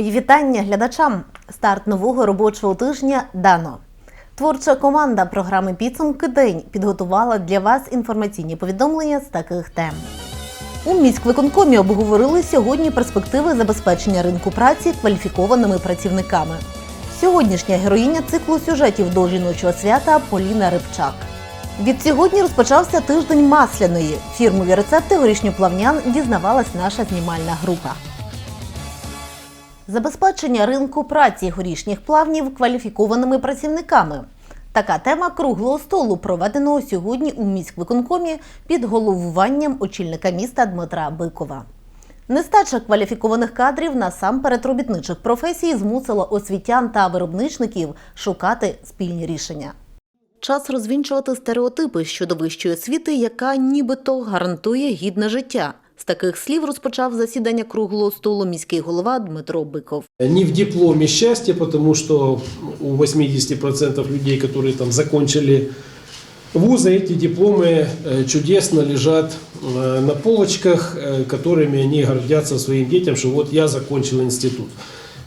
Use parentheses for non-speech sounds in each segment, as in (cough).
Мої вітання глядачам. Старт нового робочого тижня дано. Творча команда програми Підсумки День підготувала для вас інформаційні повідомлення з таких тем. У міськвиконкомі обговорили сьогодні перспективи забезпечення ринку праці кваліфікованими працівниками. Сьогоднішня героїня циклу сюжетів до жіночого свята Поліна Рибчак. Від сьогодні розпочався тиждень масляної. Фірмові рецепти горішньоплавнян дізнавалась наша знімальна група. Забезпечення ринку праці горішніх плавнів кваліфікованими працівниками. Така тема круглого столу, проведеного сьогодні у міськвиконкомі під головуванням очільника міста Дмитра Бикова. Нестача кваліфікованих кадрів насамперед робітничих професій змусила освітян та виробничників шукати спільні рішення. Час розвінчувати стереотипи щодо вищої освіти, яка нібито гарантує гідне життя. З таких слів розпочав засідання круглого столу міський голова Дмитро Биков. Не в дипломе счастье, потому что у 80% людей, которые там закончили вузы, эти дипломы э, чудесно лежат э, на полочках, э, которыми они гордятся своим детям, что вот я закончил институт.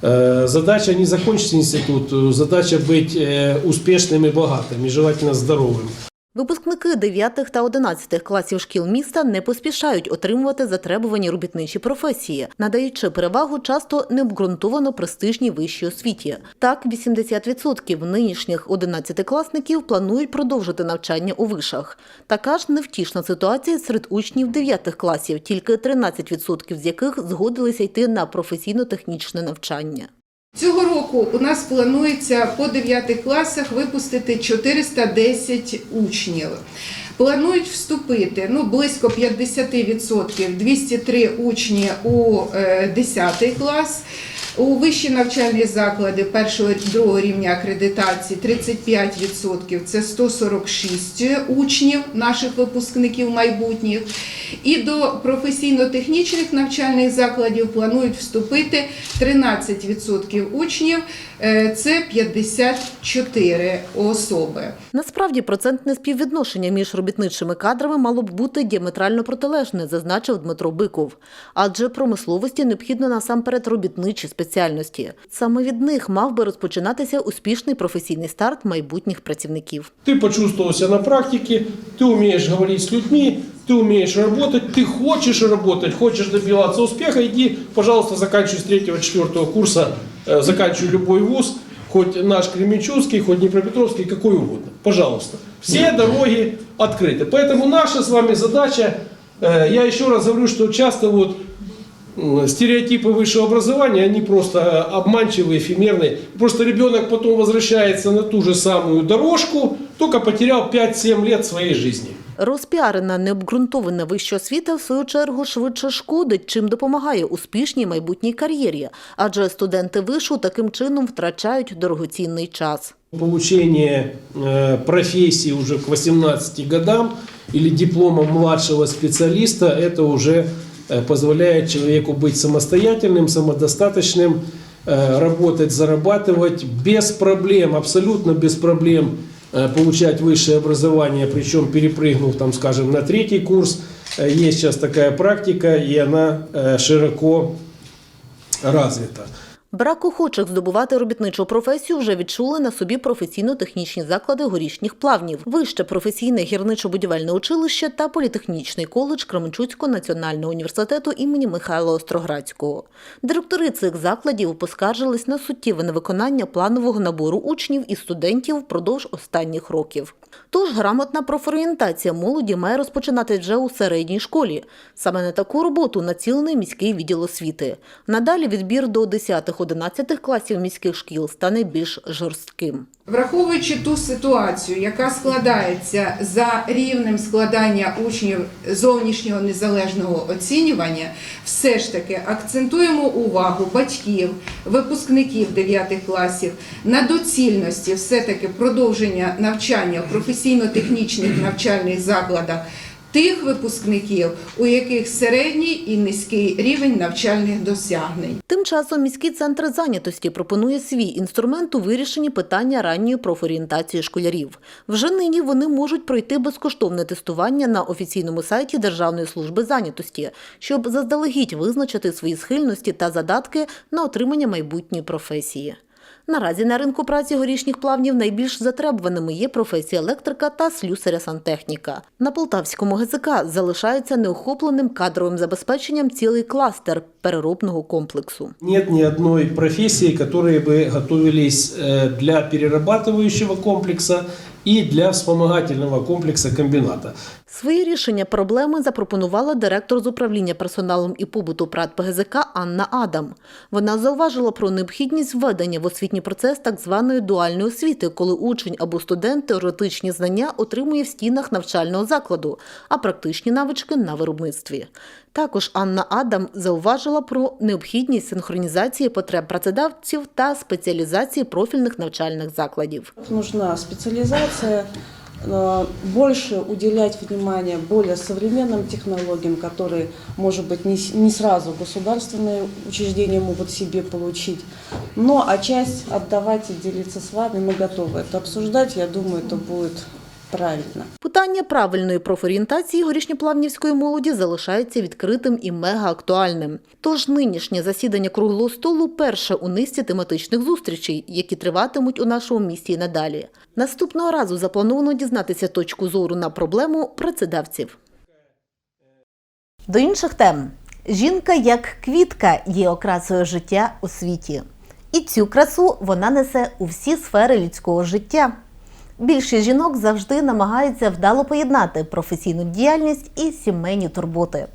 Э, Задача не закончить институт, э, задача быть э, успешным и богатым, и желательно здоровым. Випускники 9 та 11 класів шкіл міста не поспішають отримувати затребувані робітничі професії, надаючи перевагу часто необґрунтовано престижній вищій освіті. Так, 80% нинішніх 11-класників планують продовжити навчання у вишах. Така ж невтішна ситуація серед учнів 9 класів, тільки 13% з яких згодилися йти на професійно-технічне навчання. Цього року у нас планується по 9 класах випустити 410 учнів. Планують вступити ну, близько 50%, 203 учні у е, 10 клас. У вищі навчальні заклади першого другого рівня акредитації 35% це 146 учнів, наших випускників майбутніх. І до професійно-технічних навчальних закладів планують вступити 13% учнів, е, це 54 особи. Насправді процентне співвідношення між робітничими кадрами мало б бути діаметрально протилежне, зазначив Дмитро Биков. Адже промисловості необхідно насамперед робітничі спеціальності. Саме від них мав би розпочинатися успішний професійний старт майбутніх працівників. Ты почувствовал себя на практике, ты умеешь говорить с людьми, ты умеешь работать, ты хочешь работать, хочешь добиваться успеха, иди, пожалуйста, заканчивай с третьего, четвертого курса, э, заканчивай любой вуз, хоть наш Кременчугский, хоть Днепропетровский, какой угодно. Пожалуйста. Все дороги открыты. Поэтому наша с вами задача, э, я еще раз говорю, что часто вот м, стереотипы высшего образования, они просто э, обманчивые, эфемерные. Просто ребенок потом возвращается на ту же самую дорожку, только потерял 5-7 лет своей жизни. Розпіарена необґрунтована вища освіта, в свою чергу, швидше шкодить, чим допомагає успішній майбутній кар'єрі, адже студенти вишу таким чином втрачають дорогоцінний час. Получение э, профессии уже к 18 годам или диплома младшего специалиста, это уже э, позволяет человеку быть самостоятельным, самодостаточным, э, работать, зарабатывать без проблем, абсолютно без проблем э, получать высшее образование, причем перепрыгнув, там, скажем, на третий курс. Э, Есть сейчас такая практика, и она э, широко развита. Брак охочих здобувати робітничу професію вже відчули на собі професійно-технічні заклади горішніх плавнів, вище професійне гірничо-будівельне училище та політехнічний коледж Кременчуцького національного університету імені Михайла Остроградського. Директори цих закладів поскаржились на суттєве невиконання планового набору учнів і студентів впродовж останніх років. Тож грамотна профорієнтація молоді має розпочинати вже у середній школі. Саме на таку роботу націлений міський відділ освіти. Надалі відбір до 10-11 класів міських шкіл стане більш жорстким. Враховуючи ту ситуацію, яка складається за рівнем складання учнів зовнішнього незалежного оцінювання, все ж таки акцентуємо увагу батьків, випускників 9 класів на доцільності все-таки продовження навчання в професійно-технічних навчальних закладах тих випускників, у яких середній і низький рівень навчальних досягнень. Тим часом міський центр зайнятості пропонує свій інструмент у вирішенні питання ранньої профорієнтації школярів. Вже нині вони можуть пройти безкоштовне тестування на офіційному сайті Державної служби зайнятості, щоб заздалегідь визначити свої схильності та задатки на отримання майбутньої професії. Наразі на ринку праці горішніх плавнів найбільш затребуваними є професія електрика та слюсаря-сантехніка. На Полтавському ГЗК залишається неохопленим кадровим забезпеченням цілий кластер переробного комплексу. Нет ни одной профессии, которые бы готовились э, для перерабатывающего комплекса и для вспомогательного комплекса комбината. Свої рішення проблеми запропонувала директор з управління персоналом і побуту ПРАД ПГЗК Анна Адам. Вона зауважила про необхідність введення в освітній процес так званої дуальної освіти, коли учень або студент теоретичні знання отримує в стінах навчального закладу, а практичні навички на виробництві. Також Анна Адам зауважила про необхідність синхронізації потреб працедавців та спеціалізації профільних навчальних закладів. Нужна специализация, э, больше уделять внимание более современным технологиям, которые, может быть, не, с- не сразу государственные учреждения могут себе получить, но а часть отдавать и делиться с вами, мы готовы это обсуждать, я думаю, это будет правильно. Питання правильної профорієнтації горішньоплавнівської молоді залишається відкритим і мегаактуальним. Тож нинішнє засідання круглого столу перше у низці тематичних зустрічей, які триватимуть у нашому місті і надалі. Наступного разу заплановано дізнатися точку зору на проблему працедавців. До інших тем. Жінка як квітка є окрасою життя у світі. І цю красу вона несе у всі сфери людського життя. Більшість жінок завжди намагаються вдало поєднати професійну діяльність і сімейні турботи.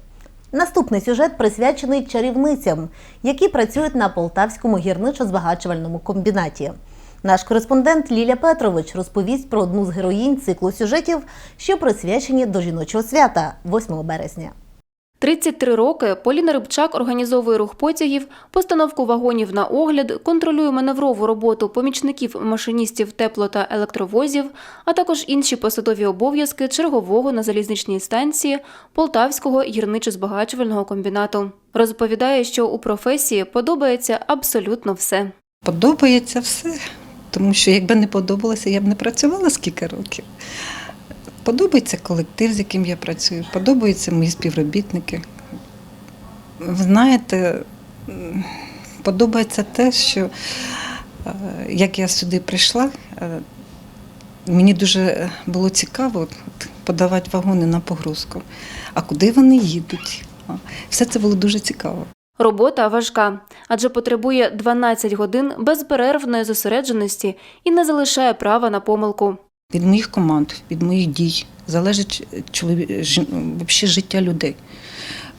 Наступний сюжет присвячений чарівницям, які працюють на полтавському гірничо-збагачувальному комбінаті. Наш кореспондент Ліля Петрович розповість про одну з героїнь циклу сюжетів, що присвячені до жіночого свята 8 березня. 33 роки Поліна Рибчак організовує рух потягів, постановку вагонів на огляд, контролює маневрову роботу помічників машиністів тепло та електровозів, а також інші посадові обов'язки чергового на залізничній станції Полтавського гірничо-збагачувального комбінату. Розповідає, що у професії подобається абсолютно все. Подобається все, тому що якби не подобалося, я б не працювала скільки років. Подобається колектив, з яким я працюю, подобаються мої співробітники. Ви знаєте, подобається те, що е, як я сюди прийшла, е, мені дуже було цікаво подавати вагони на погрузку. А куди вони їдуть? Все це було дуже цікаво. Робота важка, адже потребує 12 годин безперервної зосередженості і не залишає права на помилку. Від моїх команд, від моїх дій залежить чолові... жін- вообще життя людей.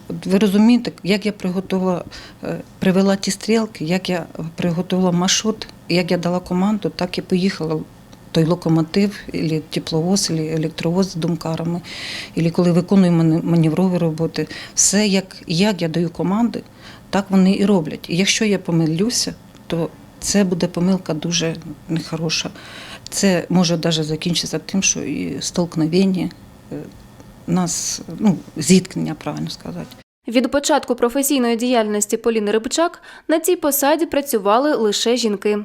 От Ви розумієте, як я приготувала, е, привела ті стрілки, як я приготувала маршрут, як я дала команду, так і поїхала той локомотив, або тепловоз, або електровоз з думкарами, або коли виконую мане- маневрові роботи. Все, як, як я даю команди, так вони і роблять. І якщо я помилюся, то це буде помилка дуже нехороша. Це може навіть закінчитися тим, що і столкновення, е, нас, ну, зіткнення, правильно сказати. Від початку професійної діяльності Поліни Рибчак на цій посаді працювали лише жінки.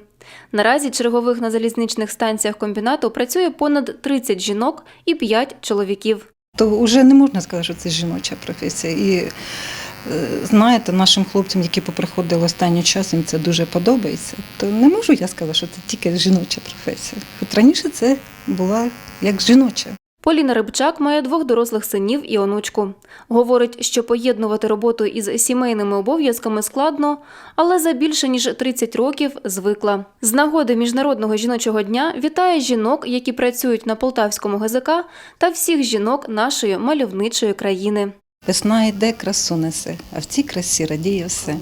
Наразі чергових на залізничних станціях комбінату працює понад 30 жінок і 5 чоловіків. То вже не можна сказати, що це жіноча професія. І знаєте, нашим хлопцям, які поприходили останнім часом, це дуже подобається. То не можу я сказати, що це тільки жіноча професія. От раніше це була як жіноча. Поліна Рибчак має двох дорослих синів і онучку. Говорить, що поєднувати роботу із сімейними обов'язками складно, але за більше ніж 30 років звикла. З нагоди Міжнародного жіночого дня вітає жінок, які працюють на Полтавському ГЗК, та всіх жінок нашої мальовничої країни. Весна йде, красу несе, а в цій красі радіє все.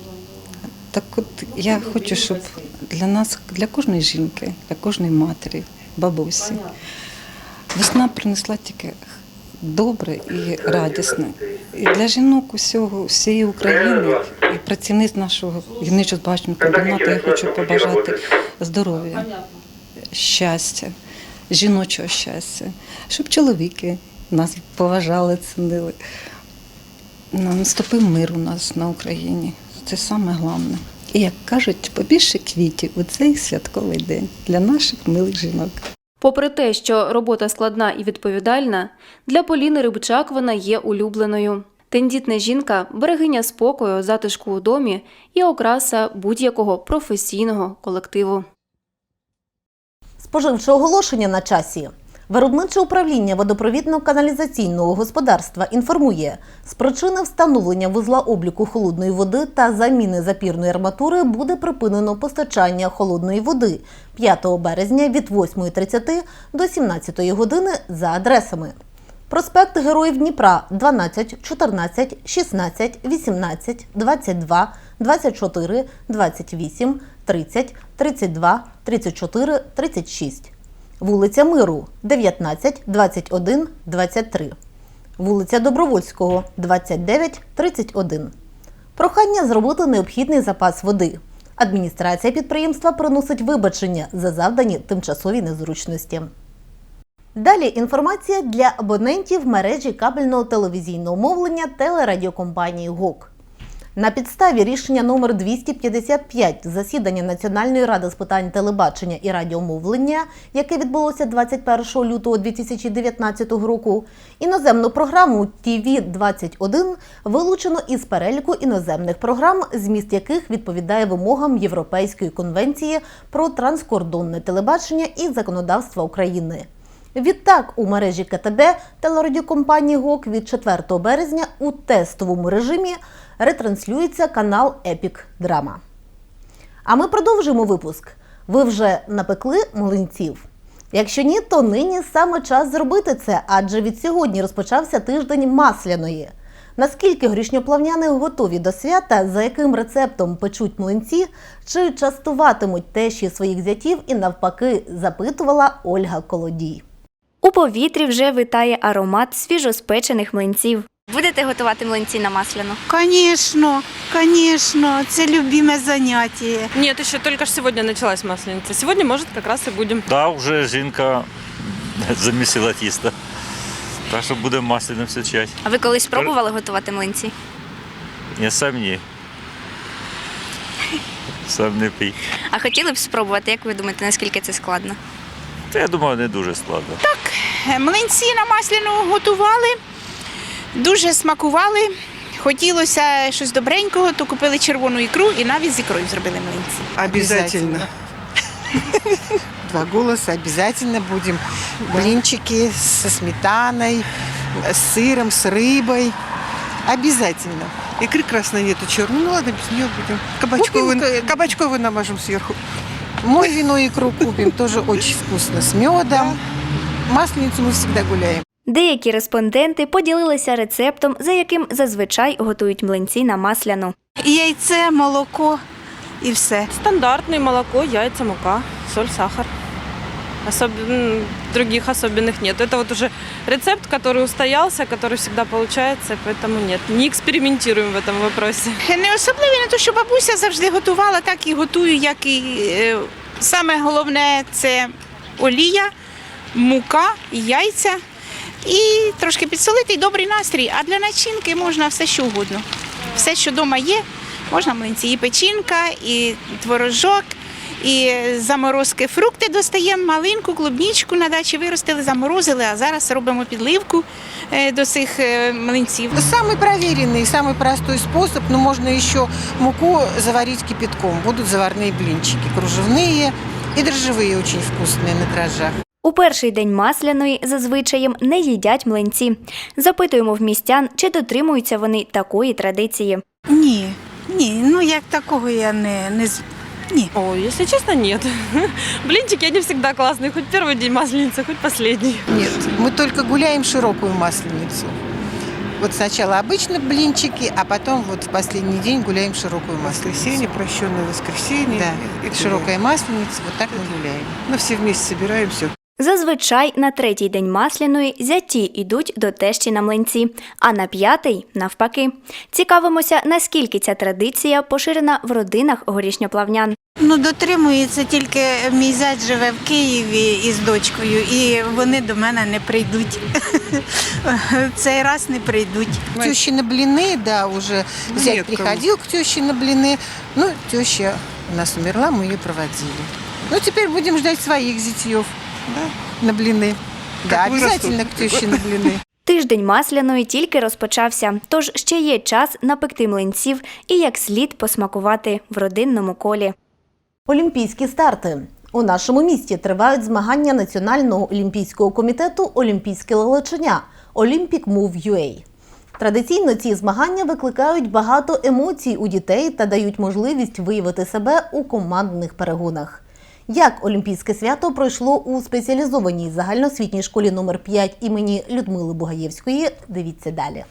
Так от я хочу, щоб для нас, для кожної жінки, для кожної матері, бабусі, весна принесла тільки добре і радісне. І для жінок усього, всієї України, і працівниць нашого гірничо збагачного комбінату я хочу побажати здоров'я, щастя, жіночого щастя, щоб чоловіки нас поважали, цінили. Ну, Наступив мир у нас на Україні. Це саме головне. І як кажуть, побільше квітів у цей святковий день для наших милих жінок. Попри те, що робота складна і відповідальна, для Поліни Рибчак вона є улюбленою. Тендітна жінка берегиня спокою, затишку у домі і окраса будь-якого професійного колективу. Споживче оголошення на часі. Виробниче управління водопровідно-каналізаційного господарства інформує, з причини встановлення вузла обліку холодної води та заміни запірної арматури буде припинено постачання холодної води 5 березня від 8.30 до 17 години за адресами. Проспект Героїв Дніпра 12, 14, 16, 18, 22, 24, 28, 30, 32, 34, 36. Вулиця Миру 19, 21, 23. Вулиця Добровольського 29, 31. Прохання зробити необхідний запас води. Адміністрація підприємства приносить вибачення за завдані тимчасові незручності. Далі інформація для абонентів мережі кабельного телевізійного мовлення телерадіокомпанії ГОК. На підставі рішення номер 255 засідання Національної ради з питань телебачення і радіомовлення, яке відбулося 21 лютого 2019 року, іноземну програму ТІВІ 21 вилучено із переліку іноземних програм, зміст яких відповідає вимогам Європейської конвенції про транскордонне телебачення і законодавства України. Відтак у мережі КТБ телерадіокомпанії ГОК від 4 березня у тестовому режимі ретранслюється канал Епік Драма. А ми продовжуємо випуск. Ви вже напекли млинців? Якщо ні, то нині саме час зробити це, адже від сьогодні розпочався тиждень масляної. Наскільки горішньоплавняни готові до свята, за яким рецептом печуть млинці, чи частуватимуть тещі своїх зятів і навпаки запитувала Ольга Колодій. У повітрі вже витає аромат свіжоспечених млинців. Будете готувати млинці на масляну? Конечно, конечно, це любиме заняття. Нет, еще только ж сегодня началась масленица. Сегодня, может, как раз и будем. Да, вже жінка (laughs) замісила тісто. Так що будемо масляним все чать. А ви колись пробували готувати млинці? Я сам ні. Сам не пий. А хотіли б спробувати, як ви думаєте, наскільки це складно? Та я думаю, не дуже складно. Е, Млинці на масляну готували, дуже смакували. Хотілося щось добренького, то купили червону ікру і навіть з ікрою зробили млинці. Обязательно. Два голоса обязательно будем. Блинчики со сметаной, с сыром, с рыбой. Обязательно. Икры красной нету, черной. Ну ладно, без нее будем. Кабачковый, кабачковый намажем сверху. Мой икру купим, тоже очень вкусно, с медом. Масленицу мы всегда гуляем. Деякі респонденти поділилися рецептом, за яким зазвичай готують млинці на масляну. Яйце, молоко і все. Стандартне молоко, яйця, мука, соль, сахар. Особ... м, Других особенных нет. Это вот уже рецепт, который устоялся, который всегда получается, поэтому нет. Не экспериментируем в этом вопросе. Не особливо не то, що бабуся завжди готувала, так і готую, як і е, саме головне це олія, мука, яйця і трошки підсолити і добрий настрій. А для начинки можна все що угодно. Все, що вдома є, можна млинці. І печінка, і творожок, і заморозки. Фрукти достаємо, малинку, клубнічку на дачі виростили, заморозили, а зараз робимо підливку е, до цих е, млинців. Самый проверенный, самый простой способ, но можно еще муку заварить кипятком. Будут заварные блинчики, кружевные и дрожжевые очень вкусные на дрожжах. У перший день масляної зазвичаєм не їдять млинці. Запитуємо в містян, чи дотримуються вони такої традиції. Ні, ні, ну як такого я не, не з- ні. О, если честно, нет. (laughs) Блинчики, они всегда классные. Хоть первый день масленицы, хоть последний. Нет, мы только гуляем широкую масленицу. Вот сначала обычно блинчики, а потом вот в последний день гуляем широкую масленицу. Воскресенье, прощенное воскресенье. Да, И широкая масленица, вот так мы гуляем. Мы все вместе собираемся. Зазвичай на третій день масляної зяті йдуть до тещі на млинці, а на п'ятий навпаки. Цікавимося, наскільки ця традиція поширена в родинах горішньоплавнян. Ну, дотримується тільки мій зять живе в Києві із дочкою, і вони до мене не прийдуть. (laughs) Цей раз не прийдуть. Тещины блины, да, уже зять приходил к теще на блины. Ну, теща у нас умерла, мы ее проводили. Ну, теперь будем ждать своих зятьев, да, на блины. Да, обязательно к теще на блины. Тиждень масляної тільки розпочався, тож ще є час напекти млинців і як слід посмакувати в родинному колі. Олімпійські старти. У нашому місті тривають змагання Національного олімпійського комітету Олімпійське лелечення Olympic Move UA. Традиційно ці змагання викликають багато емоцій у дітей та дають можливість виявити себе у командних перегонах. Як Олімпійське свято пройшло у спеціалізованій загальноосвітній школі номер 5 імені Людмили Бугаєвської, дивіться далі.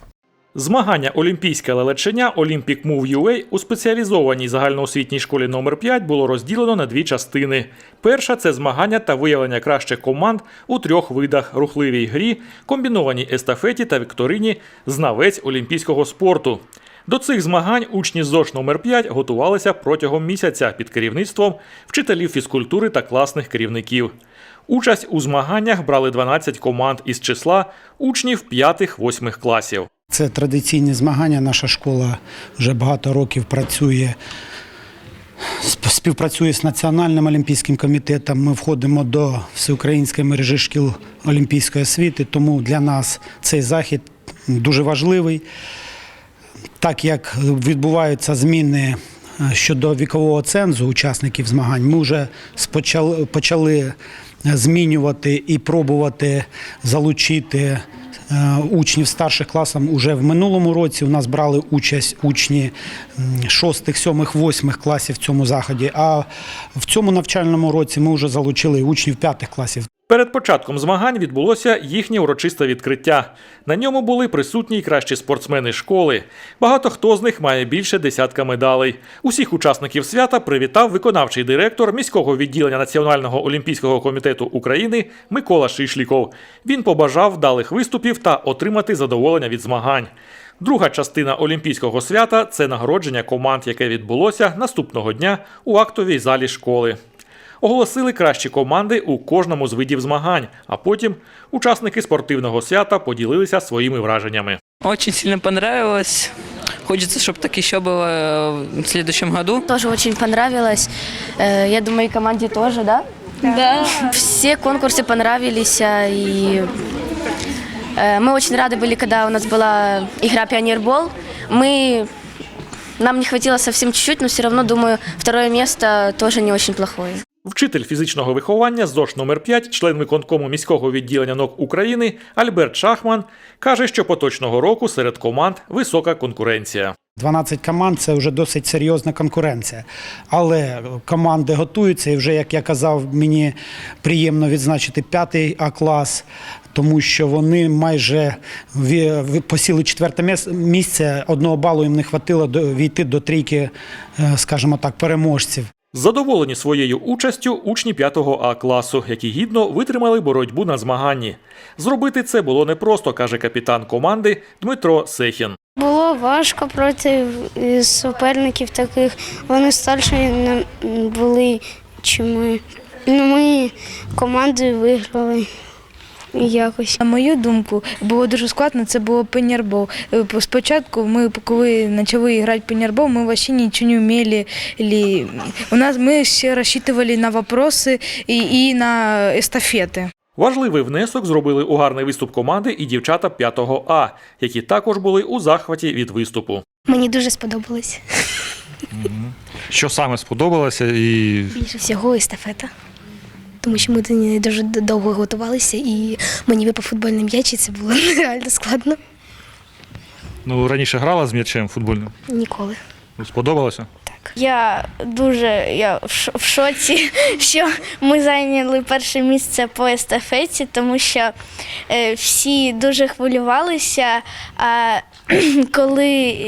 Змагання Олімпійське лелечення Olympic Move UA у спеціалізованій загальноосвітній школі номер 5 було розділено на дві частини. Перша це змагання та виявлення кращих команд у трьох видах: рухливій грі, комбінованій естафеті та вікторині знавець олімпійського спорту. До цих змагань учні ЗОШ номер 5 готувалися протягом місяця під керівництвом вчителів фізкультури та класних керівників. Участь у змаганнях брали 12 команд із числа учнів 5-8 класів. Це традиційні змагання. Наша школа вже багато років працює, співпрацює з Національним олімпійським комітетом. Ми входимо до всеукраїнської мережі шкіл олімпійської освіти, тому для нас цей захід дуже важливий. Так як відбуваються зміни е, щодо вікового цензу учасників змагань, ми вже спочали- почали змінювати і пробувати залучити е, учнів старших класів уже в минулому році. У нас брали участь учні 6, 7, 8 класів в цьому заході. А в цьому навчальному році ми вже залучили учнів 5 класів. Перед початком змагань відбулося їхнє урочисте відкриття. На ньому були присутні й кращі спортсмени школи. Багато хто з них має більше десятка медалей. Усіх учасників свята привітав виконавчий директор міського відділення Національного олімпійського комітету України Микола Шишліков. Він побажав вдалих виступів та отримати задоволення від змагань. Друга частина олімпійського свята це нагородження команд, яке відбулося наступного дня у актовій залі школи Оголосили кращі команди у кожному з видів змагань, а потім учасники спортивного свята поділилися своїми враженнями. Очень сильно понравилось. Хочется, чтобы так еще было э, в следующем году. Тоже очень понравилось. Э, Я думаю, и команде тоже, да? Да. Все конкурсы понравились, а, и э, мы очень рады были, когда у нас была игра «Пионербол». Мы нам не хватило совсем чуть-чуть, но все равно, думаю, второе место тоже не очень плохое. Вчитель фізичного виховання ЗОШ номер 5 член виконкому міського відділення НОК України Альберт Шахман каже, що поточного року серед команд висока конкуренція. 12 команд це вже досить серйозна конкуренція. Але команди готуються, і вже, як я казав, мені приємно відзначити п'ятий А-клас, тому що вони майже посіли четверте місце. Одного балу їм не хватило війти до трійки, е, скажімо так, переможців. Задоволені своєю участю учні 5 А класу, які гідно витримали боротьбу на змаганні. Зробити це було непросто, каже капітан команди Дмитро Сехін. Було важко проти суперників таких. Вони старші не- були, чи ми. Ну, ми командою виграли якось. На мою думку, було дуже складно, це було пенірбол. Е, Спочатку ми, коли почали грати пенірбол, ми взагалі нічого не вміли. У нас ми ще розчитували на вопроси і, і на естафети. Важливий внесок зробили у гарний виступ команди і дівчата 5 А, які також були у захваті від виступу. Мені дуже сподобалось. Що саме сподобалося і Більше всього естафета. Тому що ми до неї дуже довго готувалися, і мені випав футбольний м'яч, і це було (laughs) реально складно. ну раніше грала з м'ячем футбольним? Ніколи. Ну, Сподобалося? Я дуже я в ш- в шоці, (laughs) що ми зайняли перше місце по естафеті, тому що е, всі дуже хвилювалися. А (clears throat) коли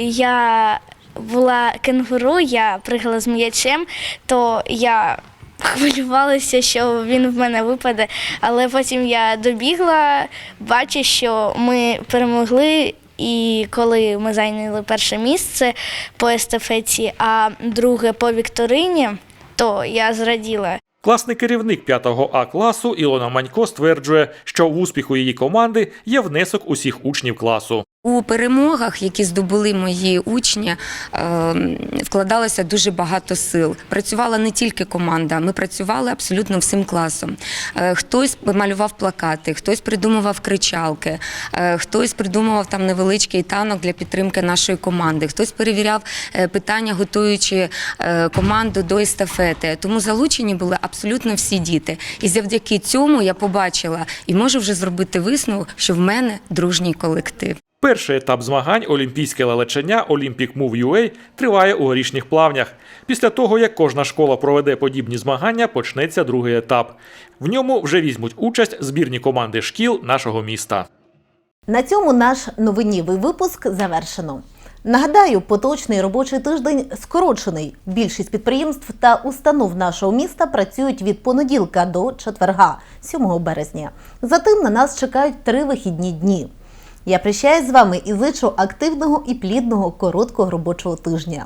я була кенгуру, я пригала з м'ячем, то я хвилювалися, що він в мене випаде, але потім я добігла, бачу, що ми перемогли. І коли ми зайняли перше місце по естафеті, а друге по вікторині, то я зраділа. Класний керівник 5 А класу Ілона Манько стверджує, що в успіху її команди є внесок усіх учнів класу. У перемогах, які здобули мої учні, е, вкладалося дуже багато сил. Працювала не тільки команда, ми працювали абсолютно всім класом. Е, Хтось малював плакати, хтось придумував кричалки, е, хтось придумував там невеличкий танок для підтримки нашої команди, хтось перевіряв питання, готуючи команду до естафети. Тому залучені були абсолютно всі діти. І завдяки цьому я побачила і можу вже зробити висновок, що в мене дружній колектив. Перший етап змагань Олімпійське лелечення Olympic Move UA триває у горішніх плавнях. Після того, як кожна школа проведе подібні змагання, почнеться другий етап. В ньому вже візьмуть участь збірні команди шкіл нашого міста. На цьому наш новинівий випуск завершено. Нагадаю, поточний робочий тиждень скорочений. Більшість підприємств та установ нашого міста працюють від понеділка до четверга, 7 березня. Затим на нас чекають три вихідні дні. Я прощаюсь з вами і зичу активного і плідного короткого робочого тижня.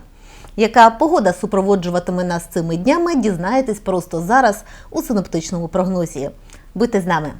Яка погода супроводжуватиме нас цими днями, дізнаєтесь просто зараз у синоптичному прогнозі. Будьте з нами!